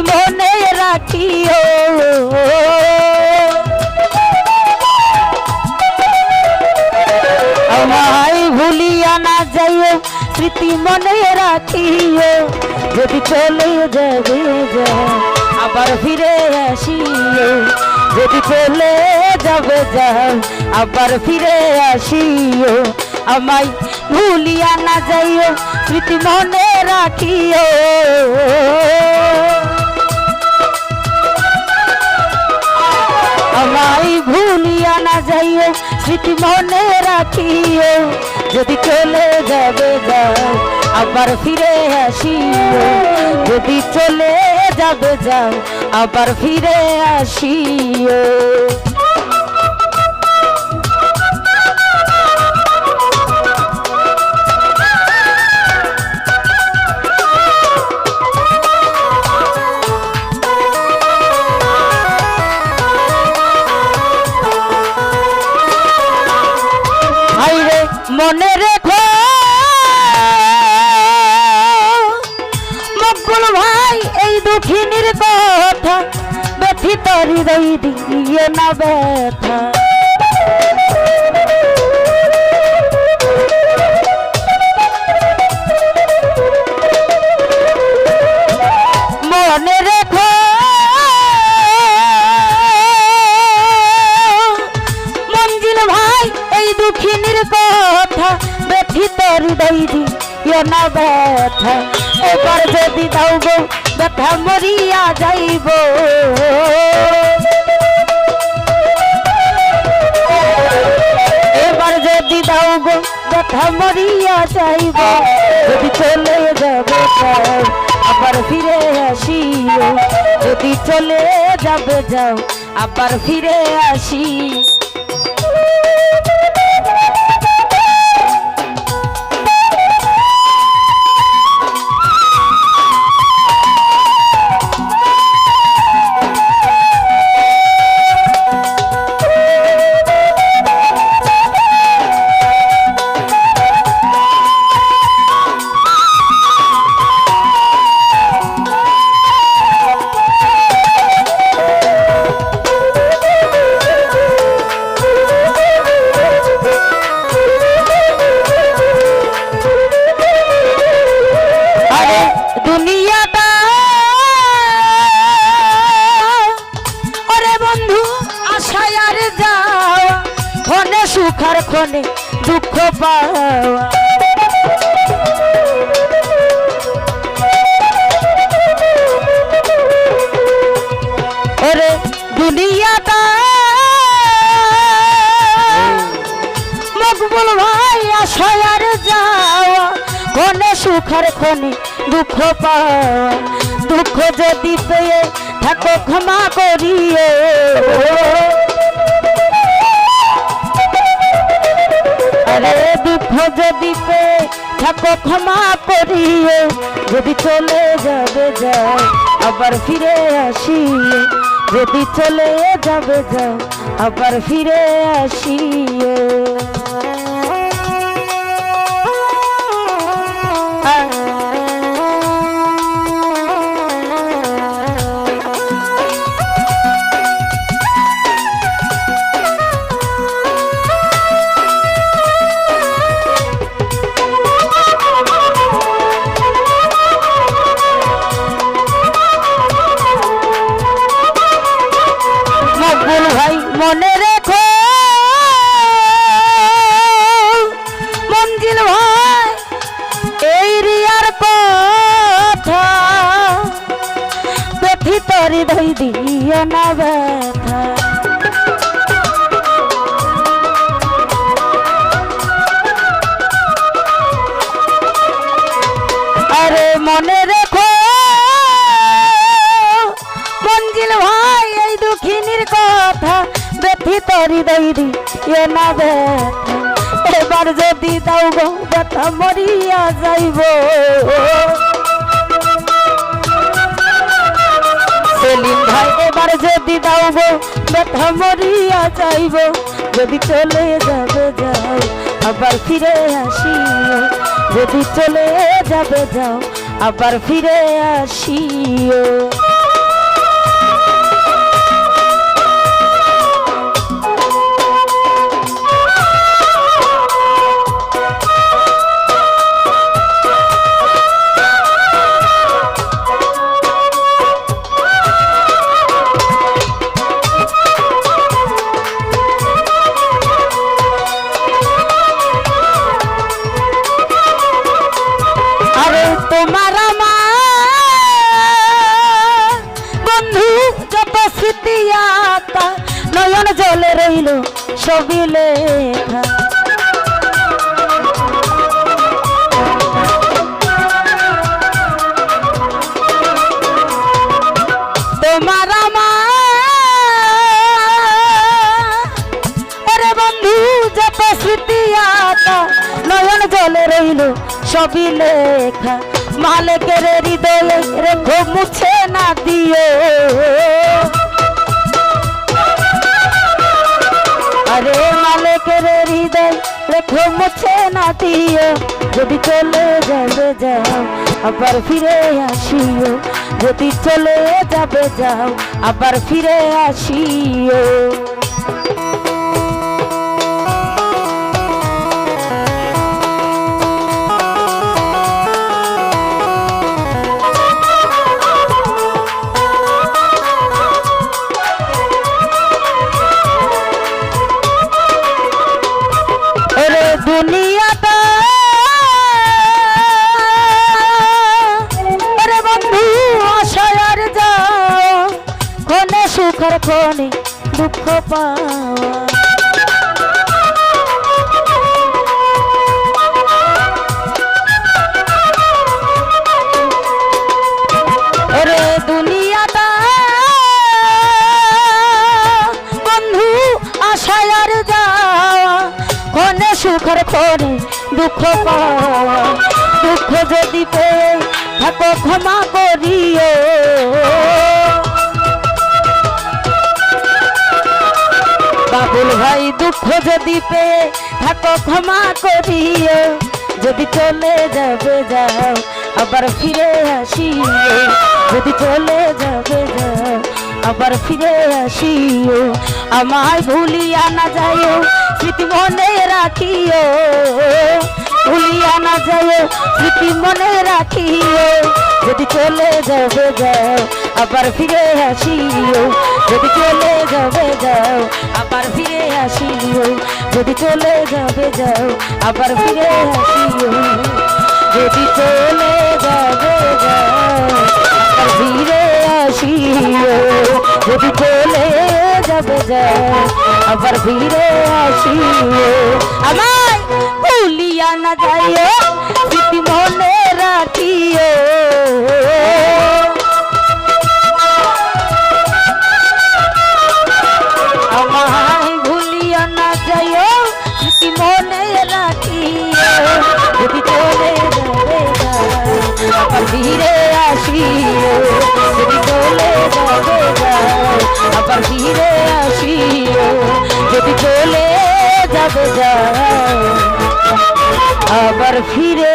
মনে রাখিও। আমায় ভুলিয়া না যাইও স্মৃতি মনে রাখিও। যদি চলে যাবে যা, আবার ফিরে আসিও। যদি চলে যাবে যাও আবার ফিরে আসিও। আমায় ভুলিয়া না যাইও স্মৃতি মনে রাখিও। ভুলিয়া না যাইও, স্মৃতি মনে রাখিও। যদি চলে যাবে যাও, আবার ফিরে আসিও। যদি চলে যাবে যাও, আবার ফিরে আসিও। মনে রেখো। মকবুল ভাই এই দুঃখিনীর কথা ব্যথিত হৃদয় দিয়ে না ব্যথা। কথা ব্যথিত হৃদয় দিয়ে না ব্যথা। এবার যদি দাও গো, ব্যথা মরিয়া যাইব। এবার যদি দাও গো, ব্যথা মরিয়া যাইব। যদি চলে যাবে আবার ফিরে আসিও। যদি চলে যাবে যাও, আবার ফিরে আসি সুখার ক্ষণে দুঃখ পাওয়া। ওরে দুনিয়াটা। মকবুল ভাই, আশায় যাওয়া। ক্ষণে সুখার ক্ষণে দুঃখ পাওয়া। দুঃখ যদি পেয়ে থাকো ক্ষমা করিও। আরে দুঃখ যদি পে থাকো ক্ষমা করিয়ে, যদি চলে যাবে যাও আবার ফিরে আসি যদি চলে যাবে যাও আবার ফিরে আসিও দিও না ব্যথা আরে মনে রেখো মঞ্জিল ভাই এই দুঃখিনীর কথা ব্যথিত হৃদয় দিয়ে না ব্যথা এবার যদি দাও গো মরিয়া যাইব ভাই এবার যদি দাও গো, ব্যথা মরিয়া যাইব। যদি চলে যাবে যাও, আবার ফিরে আসিও। যদি চলে যাবে যাও, আবার ফিরে আসিও। স্মৃতি আতা নয়ন জলে রইল ছবি লেখা। তোমার আমার বন্ধু, যত স্মৃতি আতা নয়ন জলে রইল সবই লেখা। মালিকের হৃদয়ে রেখো মুছে না দিও। রেখো মুছে দিও। যদি চলে যাবে যাও, আবার ফিরে আসিও। যদি চলে যাবে যাও, আবার ফিরে আসিও। ক্ষণে দুঃখ পাওয়া। ওরে দুনিয়াটা, বন্ধু আশায় আর যাওয়া ক্ষণে সুখের দুঃখ পাওয়া। দুঃখ যদি পেয়ে থাকো ক্ষমা করিও। বাবুল ভাই, দুঃখ যদি পেয়ে থাকো ক্ষমা করিও। যদি চলে যাবে, যাও, আবার ফিরে আসিও। যদি চলে যাবে, যাও, আবার ফিরে আসিও। আমায় ভুলিয়া না যাইও, স্মৃতি মনে রাখিও। ভুলিয়া না যাইও, স্মৃতি মনে রাখিও। যদি চলে যাবে, যাও আবার ফিরে আসিও। যদি চলে যাবে যাও, আবার ফিরে আসিও। যদি চলে যাবে যাও, আবার ফিরে আসিও। যদি চলে যাবে যাও, আবার ফিরে আসিও। যদি চলে যাবে যাও, আবার ফিরে আসিও। আমায় ভুলিয়া না যাইও, স্মৃতি মনে রাখিও। যাও আবার ফিরে